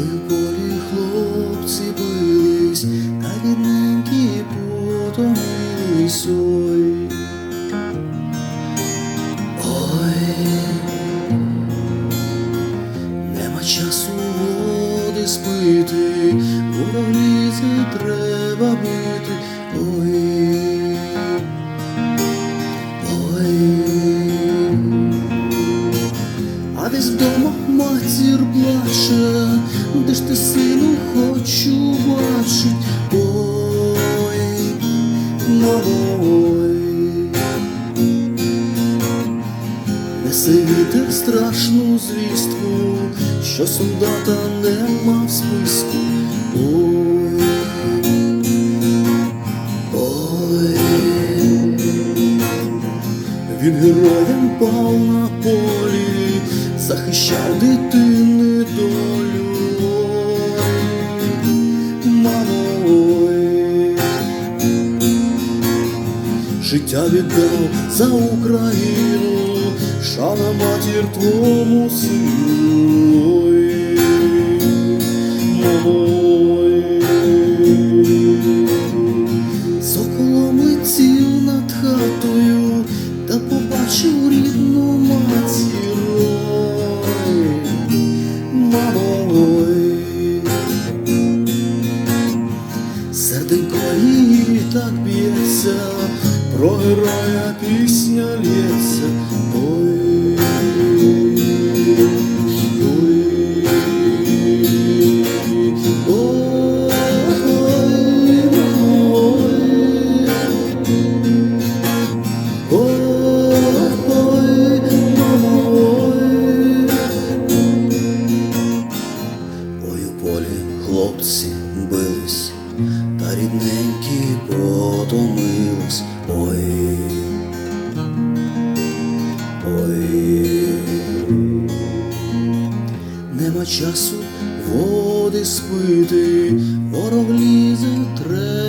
Ой, у полі хлопці бились, та вірненькі потомились ой. Ой, нема часу води спити, ворогліти треба бити, ой. Ой, а десь вдома матір плаче де ж ти сину хочу бачить, ой, ой. Несе вітер страшну звістку, що солдата нема в списку. Ой, ой, він героєм пав на полі, захищав дитини життя віддав за Україну, шана матір твому сину. Соколом летів над хатою, та побачив рідну матір. Серденько її так б'ється, про героя пісня лється. Нема часу води спити, ворог лізе, треба